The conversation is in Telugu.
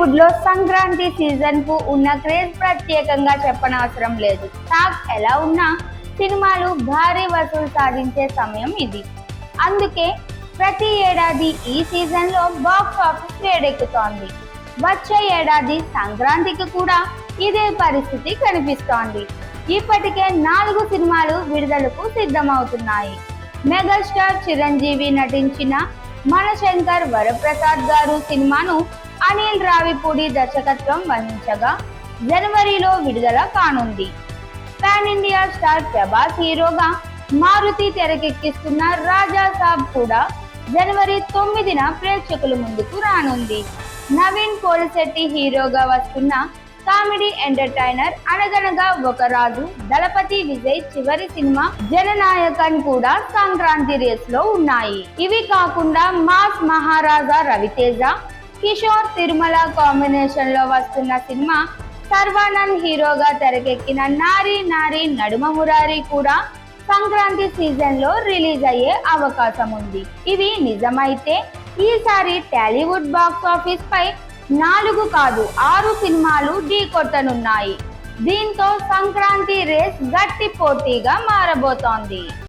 టాలీవుడ్లో సంక్రాంతి సీజన్కు ఉన్న క్రేజ్ ప్రత్యేకంగా చెప్పనవసరం లేదు. టాక్ ఎలా ఉన్నా సినిమాలు భారీ వసూలు సాధించే సమయం ఇది. అందుకే ప్రతి ఏడాది ఈ సీజన్లో బాక్స్ ఆఫీస్ వేడెక్కుతోంది. వచ్చే ఏడాది సంక్రాంతికి కూడా ఇదే పరిస్థితి కనిపిస్తోంది. ఇప్పటికే నాలుగు సినిమాలు విడుదలకు సిద్ధమవుతున్నాయి. మెగాస్టార్ చిరంజీవి నటించిన మనశంకర్ వరప్రసాద్ గారు సినిమాను అనిల్ రావిపూడి దర్శకత్వం వహించగా జనవరిలో విడుదల కానుంది. పాన్ ఇండియా స్టార్ ప్రభాస్ హీరోగా మారుతి తెరకెక్కిస్తున్న రాజా సాబ్ కూడా జనవరి తొమ్మిదిన ప్రేక్షకుల ముందుకు రానుంది. నవీన్ పోలిశెట్టి హీరోగా వస్తున్న కామెడీ ఎంటర్టైనర్ అనగనగా ఒక రాజు దళపతి విజయ్ చివరి సినిమా జననాయకన్ కూడా సంక్రాంతి రేస్లో ఉన్నాయి. ఇవి కాకుండా మాస్ మహారాజా రవితేజ కిషోర్ తిరుమల కాంబినేషన్లో వస్తున్న సినిమా సర్వానంద్ హీరోగా తెరకెక్కిన నారి నారి నడుమ మురారి కూడా సంక్రాంతి సీజన్లో రిలీజ్ అయ్యే అవకాశం ఉంది. ఇవి నిజమైతే ఈసారి టాలీవుడ్ బాక్స్ ఆఫీస్ పై నాలుగు కాదు ఆరు సినిమాలు ఢీకొట్టనున్నాయి దీంతో సంక్రాంతి రేస్ గట్టి పోటీగా మారబోతోంది.